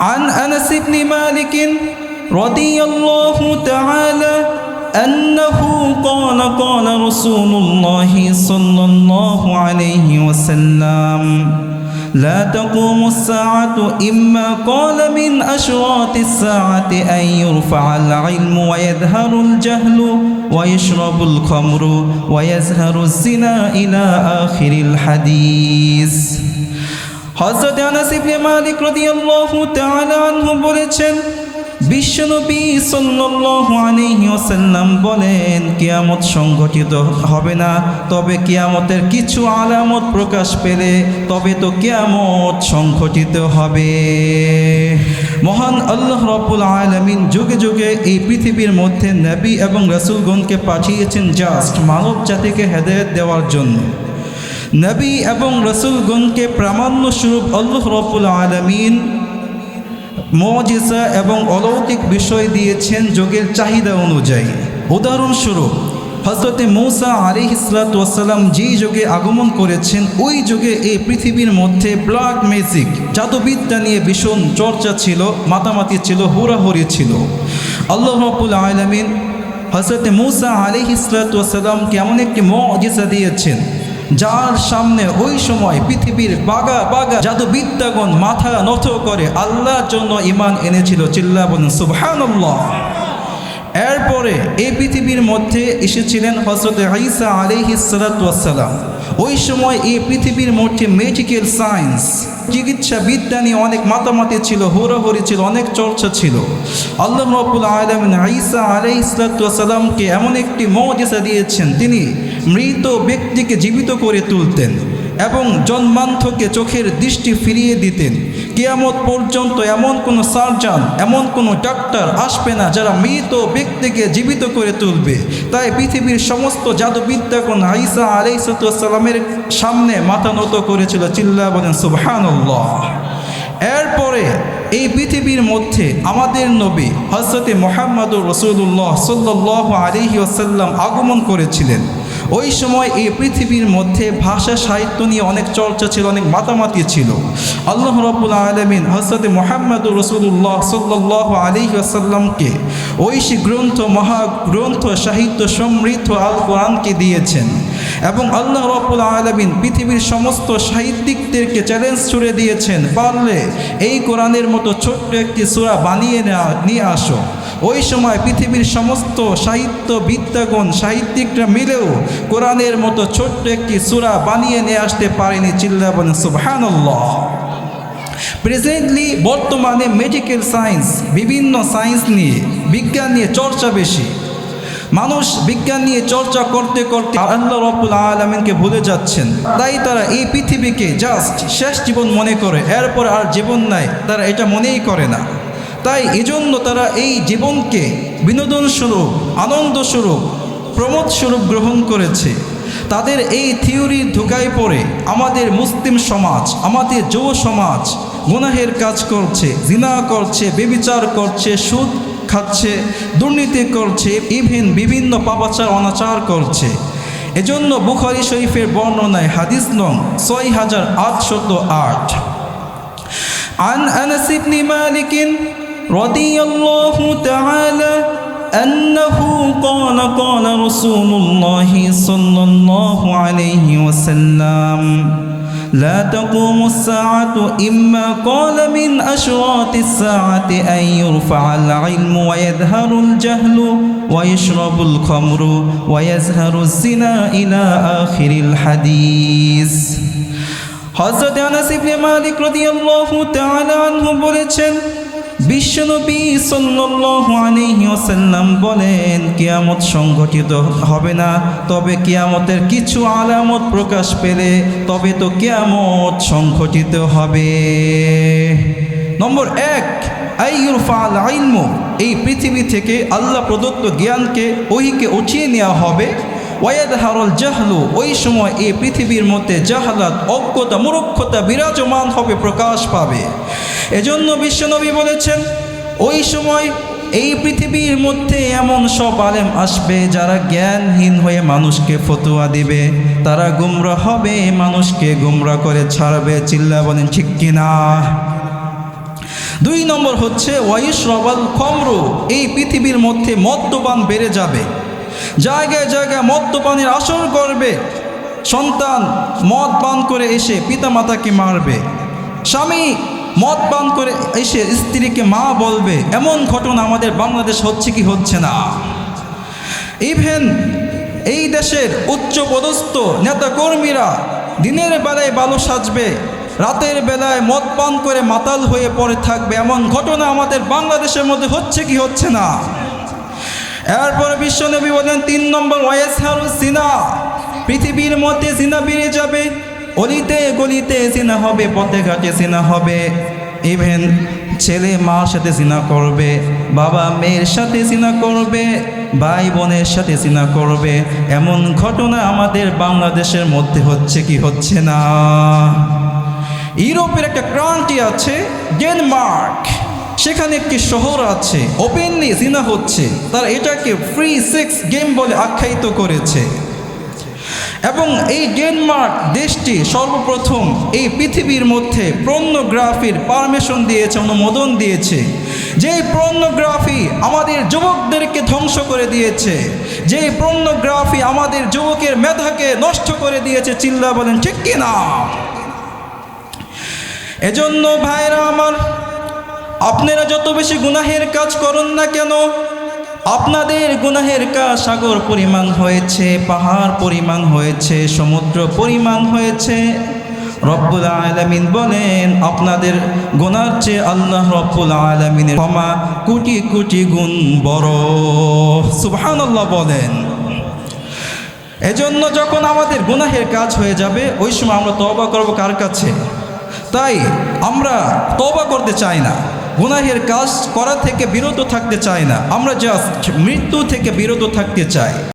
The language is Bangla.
عن أنس بن مالك رضي الله تعالى أنه قال قال رسول الله صلى الله عليه وسلم لا تقوم الساعة إما قال من أشراط الساعة أن يرفع العلم ويظهر الجهل ويشرب الخمر ويزهر الزنا إلى آخر الحديث. হজরত আনাস ইবনে মালিক রাদিয়াল্লাহু তাআলা আনহু বলেছেন, বিশ্বনবী সাল্লাল্লাহু আলাইহি ওয়াসাল্লাম বলেন, কিয়ামত সংঘটিত হবে না, তবে কিয়ামতের কিছু আলামত প্রকাশ পেলে তবে তো কিয়ামত সংঘটিত হবে। মহান আল্লাহ রাব্বুল আলামিন যুগে যুগে এই পৃথিবীর মধ্যে নবী এবং রাসূলগণকে পাঠিয়েছেন জাস্ট মানব জাতিকে হেদায়েত দেওয়ার জন্য। নবী এবং রসুলগণকে প্রামাণ্য স্বরূপ আল্লাহ রব্বুল আলমিন মজিসা এবং অলৌকিক বিষয় দিয়েছেন যোগের চাহিদা অনুযায়ী। উদাহরণস্বরূপ হজরতে মৌসা আলি ইসলাতাম যেই যুগে আগমন করেছেন, ওই যুগে এই পৃথিবীর মধ্যে ব্ল্যাক ম্যাজিক, জাদুবিদ্যা নিয়ে ভীষণ চর্চা ছিল, মাতামাতি ছিল, হুড়াহুড়ি ছিল। আল্লাহ রব্বুল আলমিন হজরতে মৌসা আলি ইসলাতামকে এমন একটি মজিসা দিয়েছেন যার সামনে ওই সময় পৃথিবীর বাগা বাগা জাদুবিদ্যাগণ মাথা নত করে আল্লাহর জন্য ইমান এনেছিল চিল্লা বলেন সুবহানাল্লাহ। এরপরে এই পৃথিবীর মধ্যে এসেছিলেন হজরত ঈসা আলিহিসালাম ওই সময় এই পৃথিবীর মধ্যে মেডিকেল সায়েন্স চিকিৎসা বিদ্যা নিয়ে অনেক মাতামাতি ছিল, হুড়োহুড়ি ছিল, অনেক চর্চা ছিল। আল্লাহ রবুল আলমিন ঈসা আলাইসালামকে এমন একটি মজেসা দিয়েছেন, তিনি মৃত ব্যক্তিকে জীবিত করে তুলতেন। এবং জন্মান্ধকে চোখের দৃষ্টি ফিরিয়ে দিতেন। কেয়ামত পর্যন্ত এমন কোনো সার্জন, এমন কোনো ডাক্তার আসবে না যারা মৃত ব্যক্তিকে জীবিত করে তুলবে। তাই পৃথিবীর সমস্ত জাদুবিদ্যাগণ আইসা আলাইসালামের সামনে মাথা নত করেছিল, চিল্লা বলেন, সুবহানাল্লাহ। এরপরে এই পৃথিবীর মধ্যে আমাদের নবী হজরতে মোহাম্মদুর রসুল্লাহ সাল্লাহ আলিহি আসাল্লাম আগমন করেছিলেন। ওই সময় এই পৃথিবীর মধ্যে ভাষা, সাহিত্য নিয়ে অনেক চর্চা ছিল, অনেক মাতামাতি ছিল। আল্লাহ রবুল আলমিন হজরত মোহাম্মদুর রসুল্লাহ সাল্লাহ আলিহি আসাল্লামকে ঐশী গ্রন্থ মহাগ্রন্থ সাহিত্য সমৃদ্ধ আল কোরআনকে দিয়েছেন এবং আল্লাহ রব্বুল আলমিন পৃথিবীর সমস্ত সাহিত্যিকদেরকে চ্যালেঞ্জ ছুড়ে দিয়েছেন, পারলে এই কোরআনের মতো ছোট্ট একটি সুরা বানিয়ে নিয়ে আসো। ওই সময় পৃথিবীর সমস্ত সাহিত্য বিদ্যাগণ সাহিত্যিকরা মিলেও কোরআনের মতো ছোট্ট একটি সুরা বানিয়ে নিয়ে আসতে পারেনি চিল্লাবন বলেন প্রেজেন্টলি বর্তমানে মেডিকেল সায়েন্স বিভিন্ন সায়েন্স নিয়ে, বিজ্ঞান নিয়ে চর্চা বেশি। মানুষ বিজ্ঞান নিয়ে চর্চা করতে করতে আল্লাহ রব্বুল আলমিনকে ভুলে যাচ্ছেন। তাই তারা এই পৃথিবীকে জাস্ট শেষ জীবন মনে করে, এরপর আর জীবন নাই, তারা এটা মনেই করে না। তাই এজন্য তারা এই জীবনকে বিনোদন স্বরূপ আনন্দ স্বরূপ প্রমোদ স্বরূপ গ্রহণ করেছে তাদের এই থিওরির ধোকায় পড়ে আমাদের মুসলিম সমাজ আমাদের যুব সমাজ গুনাহের কাজ করছে জিনা করছে বেবিচার করছে সুদ খাচ্ছে দুর্নীতি করছে ইভেন বিভিন্ন পাপাচার অনাচার করছে এজন্য বুখারি শরীফের বর্ণনায় হাদিস নং ছয় হাজার আটশত আট عن أنس بن مالك رضي الله تعالى أنه قال قال رسول الله صلى الله عليه وسلم لا تقوم الساعة إما قال من أشراط الساعة أن يرفع العلم ويظهر الجهل ويشرب الخمر ويزهر الزنا إلى آخر الحديث হজরত আনাস ইবনে মালিক রাদিয়াল্লাহু তাআলা আনহু বলেছেন বিশ্বনবী সাল্লাল্লাহু আলাইহি ওয়াসাল্লাম বলেন, কিয়ামত সংঘটিত হবে না, তবে কিয়ামতের কিছু আলামত প্রকাশ পেলে তবে তো কিয়ামত সংঘটিত হবে। নম্বর এক আইয়ুরফাল ইলমু, এই পৃথিবী থেকে আল্লাহ প্রদত্ত জ্ঞানকে ওহিকে উঠিয়ে নেওয়া হবে। ওয়াদ হারল জাহলু ওই সময় এই পৃথিবীর মধ্যে জাহালাত অজ্ঞতা মূর্খতা বিরাজমান হবে, প্রকাশ পাবে। এজন্য বিশ্বনবী বলেছেন, ওই সময় এই পৃথিবীর মধ্যে এমন সব আলেম আসবে যারা জ্ঞানহীন হয়ে মানুষকে ফতুয়া দিবে। তারা গুমরা হবে, মানুষকে গুমরা করে ছাড়বে, চিল্লা বলেন, ঠিক কিনা? দুই নম্বর হচ্ছে ওয়াইশ রবাল খমরু, এই পৃথিবীর মধ্যে মদ্যপান বেড়ে যাবে। জায়গায় জায়গায় মদ্যপানের আসর করবে। সন্তান মদ পান করে এসে পিতামাতাকে মারবে। স্বামী মদ পান করে এসে স্ত্রীকে মা বলবে, এমন ঘটনা আমাদের বাংলাদেশ হচ্ছে কি হচ্ছে না? ইভেন এই দেশের উচ্চ পদস্থ নেতাকর্মীরা দিনের বেলায় ভালো সাজবে, রাতের বেলায় মদ পান করে মাতাল হয়ে পড়ে থাকবে, এমন ঘটনা আমাদের বাংলাদেশের মধ্যে হচ্ছে কি হচ্ছে না? এরপরে বিশ্বনবী বলেন তিন নম্বর ওয়েস সিনা পৃথিবীর মধ্যে সিনা বেড়ে যাবে, অলিতে গলিতে সিনা হবে, পথে ঘাটে সিনা হবে। ইভেন ছেলে মার সাথে সিনা করবে, বাবা মেয়ের সাথে সিনা করবে, ভাই বোনের সাথে সিনা করবে, এমন ঘটনা আমাদের বাংলাদেশের মধ্যে হচ্ছে কি হচ্ছে না? ইউরোপের একটা ক্রান্তি আছে, ডেনমার্ক। সেখানে একটি শহর আছে। ওপেনলি জিনা হচ্ছে। তারা এটাকে ফ্রি সেক্স গেম বলে আখ্যায়িত করেছে। এবং এই ডেনমার্ক দেশটি সর্বপ্রথম এই পৃথিবীর মধ্যে প্রন্নগ্রাফির পারমিশন দিয়েছে, অনুমোদন দিয়েছে। যে প্রন্নগ্রাফি আমাদের যুবকদেরকে ধ্বংস করে দিয়েছে, যে প্রন্নগ্রাফি আমাদের যুবকের মেধাকে নষ্ট করে দিয়েছে, চিল্লা বলেন, ঠিক কিনা? এজন্য ভাইরা আমার আপনারা যত বেশি গুনাহের কাজ করুন না কেন, আপনাদের গুনাহের কাজ সাগর পরিমাণ হয়েছে, পাহাড় পরিমাণ হয়েছে, সমুদ্র পরিমাণ হয়েছে। রব্বুল আলমিন বলেন, আপনাদের গুনার চেয়ে আল্লাহ রব্বুল আলমিনের ক্ষমা কোটি কোটি গুণ বড়। সুবহানাল্লাহ বলেন। এজন্য যখন আমাদের গুনাহের কাজ হয়ে যাবে, ওই সময় আমরা তবা করব কার কাছে? তাই আমরা তবা করতে চাই না। গুনাহের কাজ করা থেকে বিরত থাকতে চায় না। আমরা জাস্ট মৃত্যু থেকে বিরত থাকতে চাই।